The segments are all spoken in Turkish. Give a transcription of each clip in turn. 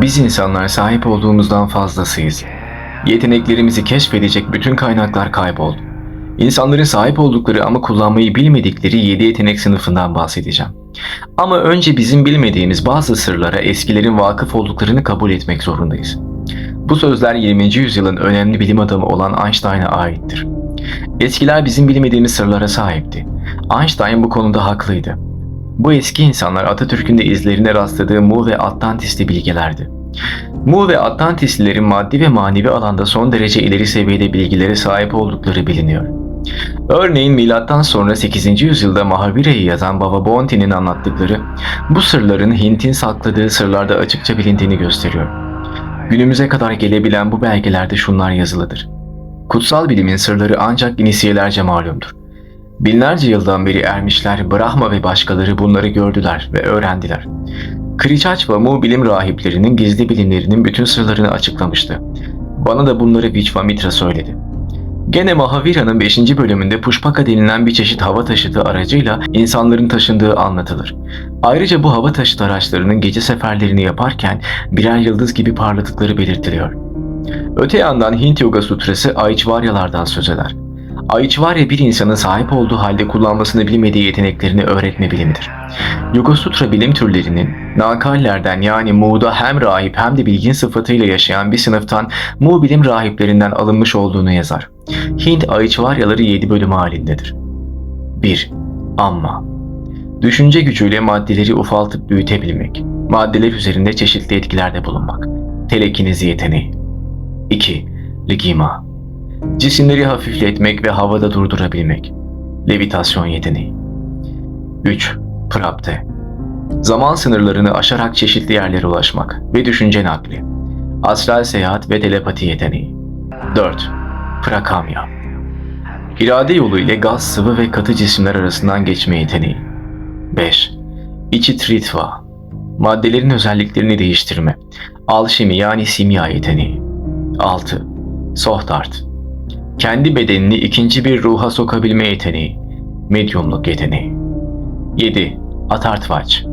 Biz insanlar sahip olduğumuzdan fazlasıyız. Yeteneklerimizi keşfedecek bütün kaynaklar kayboldu. İnsanların sahip oldukları ama kullanmayı bilmedikleri 7 yetenek sınıfından bahsedeceğim. Ama önce bizim bilmediğimiz bazı sırlara eskilerin vakıf olduklarını kabul etmek zorundayız. Bu sözler 20. yüzyılın önemli bilim adamı olan Einstein'a aittir. Eskiler bizim bilmediğimiz sırlara sahipti. Einstein bu konuda haklıydı. Bu eski insanlar Atatürk'ün de izlerine rastladığı Mu ve Atlantisli bilgelerdi. Mu ve Atlantislilerin maddi ve manevi alanda son derece ileri seviyede bilgilere sahip oldukları biliniyor. Örneğin milattan sonra 8. yüzyılda Mahavire'yi yazan Baba Bounty'nin anlattıkları bu sırların Hint'in sakladığı sırlarda açıkça bilindiğini gösteriyor. Günümüze kadar gelebilen bu belgelerde şunlar yazılıdır. Kutsal bilimin sırları ancak inisiyelerce malumdur. Binlerce yıldan beri ermişler Brahma ve başkaları bunları gördüler ve öğrendiler. Kriçaç ve Mu bilim rahiplerinin gizli bilimlerinin bütün sırlarını açıklamıştı. Bana da bunları Vishvamitra söyledi. Gene Mahavira'nın 5. bölümünde Pushpaka denilen bir çeşit hava taşıtı aracıyla insanların taşındığı anlatılır. Ayrıca bu hava taşıtı araçlarının gece seferlerini yaparken birer yıldız gibi parladıkları belirtiliyor. Öte yandan Hint Yoga Sutrası Aichvaryalardan söz eder. Aichvarya bir insanın sahip olduğu halde kullanmasını bilmediği yeteneklerini öğretme bilimidir. Yoga Sutra bilim türlerinin Nakallerden yani Mu'da hem rahip hem de bilgin sıfatıyla yaşayan bir sınıftan Mu bilim rahiplerinden alınmış olduğunu yazar. Hint Aichvaryaları 7 bölüm halindedir. 1. Amma Düşünce gücüyle maddeleri ufaltıp büyütebilmek. Maddeler üzerinde çeşitli etkilerde bulunmak. Telekinezi yeteneği. 2. Ligima Cisimleri hafifletmek ve havada durdurabilmek. Levitasyon yeteneği. 3. Prapte Zaman sınırlarını aşarak çeşitli yerlere ulaşmak ve düşünce nakli. Astral seyahat ve telepati yeteneği. 4. Prakamya İrade yolu ile gaz, sıvı ve katı cisimler arasından geçme yeteneği. 5. İçitritva Maddelerin özelliklerini değiştirme. Alşimi yani simya yeteneği. 6. Sohtart kendi bedenini ikinci bir ruha sokabilme yeteneği, medyumluk yeteneği. 7. Atartvaç,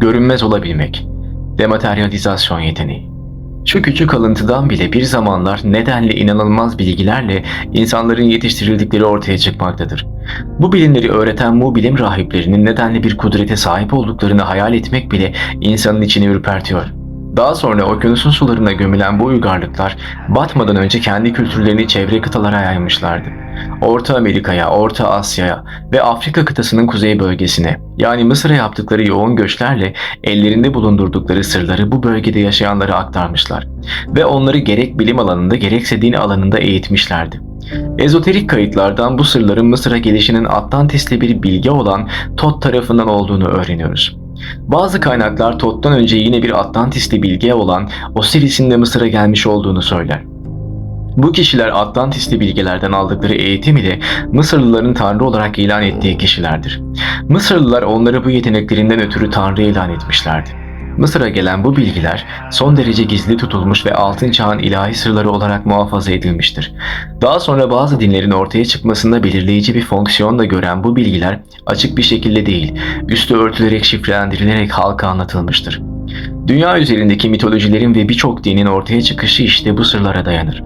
görünmez olabilmek, dematerializasyon yeteneği. Şu küçük alıntıdan bile bir zamanlar nedenli inanılmaz bilgilerle insanların yetiştirildikleri ortaya çıkmaktadır. Bu bilimleri öğreten mu bilim rahiplerinin nedenli bir kudrete sahip olduklarını hayal etmek bile insanın içini ürpertiyor. Daha sonra okyanusun sularına gömülen bu uygarlıklar batmadan önce kendi kültürlerini çevre kıtalara yaymışlardı. Orta Amerika'ya, Orta Asya'ya ve Afrika kıtasının kuzey bölgesine yani Mısır'a yaptıkları yoğun göçlerle ellerinde bulundurdukları sırları bu bölgede yaşayanlara aktarmışlar ve onları gerek bilim alanında gerekse din alanında eğitmişlerdi. Ezoterik kayıtlardan bu sırların Mısır'a gelişinin Atlantis'le bir bilge olan Tot tarafından olduğunu öğreniyoruz. Bazı kaynaklar Tot'tan önce yine bir Atlantisli bilge olan Osiris'in de Mısır'a gelmiş olduğunu söyler. Bu kişiler Atlantisli bilgelerden aldıkları eğitim ile Mısırlıların tanrı olarak ilan ettiği kişilerdir. Mısırlılar onları bu yeteneklerinden ötürü tanrı ilan etmişlerdi. Mısır'a gelen bu bilgiler son derece gizli tutulmuş ve altın çağın ilahi sırları olarak muhafaza edilmiştir. Daha sonra bazı dinlerin ortaya çıkmasında belirleyici bir fonksiyon da gören bu bilgiler açık bir şekilde değil, üstü örtülerek şifrelendirilerek halka anlatılmıştır. Dünya üzerindeki mitolojilerin ve birçok dinin ortaya çıkışı işte bu sırlara dayanır.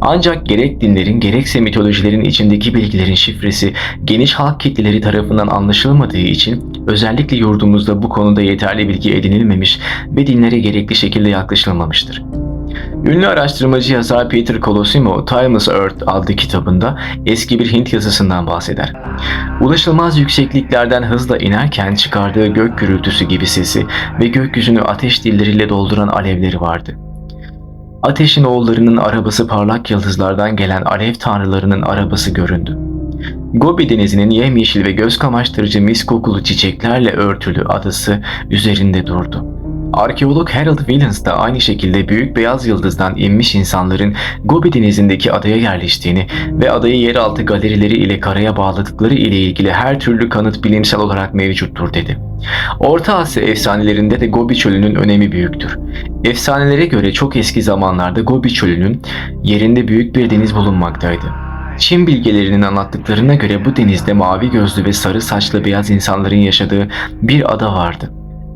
Ancak gerek dinlerin gerekse mitolojilerin içindeki bilgilerin şifresi geniş halk kitleleri tarafından anlaşılmadığı için özellikle yurdumuzda bu konuda yeterli bilgi edinilmemiş ve dinlere gerekli şekilde yaklaşılmamıştır. Ünlü araştırmacı yazar Peter Colosimo, Timeless Earth adlı kitabında eski bir Hint yazısından bahseder. Ulaşılmaz yüksekliklerden hızla inerken çıkardığı gök gürültüsü gibi sesi ve gökyüzünü ateş dilleriyle dolduran alevleri vardı. Ateşin oğullarının arabası parlak yıldızlardan gelen alev tanrılarının arabası göründü. Gobi denizinin yemyeşil ve göz kamaştırıcı mis kokulu çiçeklerle örtülü adası üzerinde durdu. Arkeolog Harold Williams da aynı şekilde büyük beyaz yıldızdan inmiş insanların Gobi denizindeki adaya yerleştiğini ve adayı yeraltı galerileri ile karaya bağladıkları ile ilgili her türlü kanıt bilimsel olarak mevcuttur dedi. Orta Asya efsanelerinde de Gobi çölünün önemi büyüktür. Efsanelere göre çok eski zamanlarda Gobi çölünün yerinde büyük bir deniz bulunmaktaydı. Çin bilgelerinin anlattıklarına göre bu denizde mavi gözlü ve sarı saçlı beyaz insanların yaşadığı bir ada vardı.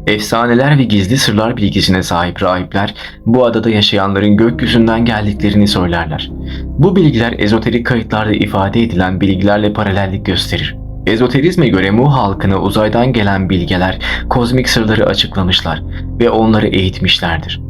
Efsaneler ve gizli sırlar bilgisine sahip rahipler bu adada yaşayanların gökyüzünden geldiklerini söylerler. Bu bilgiler ezoterik kayıtlarda ifade edilen bilgilerle paralellik gösterir. Ezoterizme göre Mu halkına uzaydan gelen bilgeler kozmik sırları açıklamışlar ve onları eğitmişlerdir.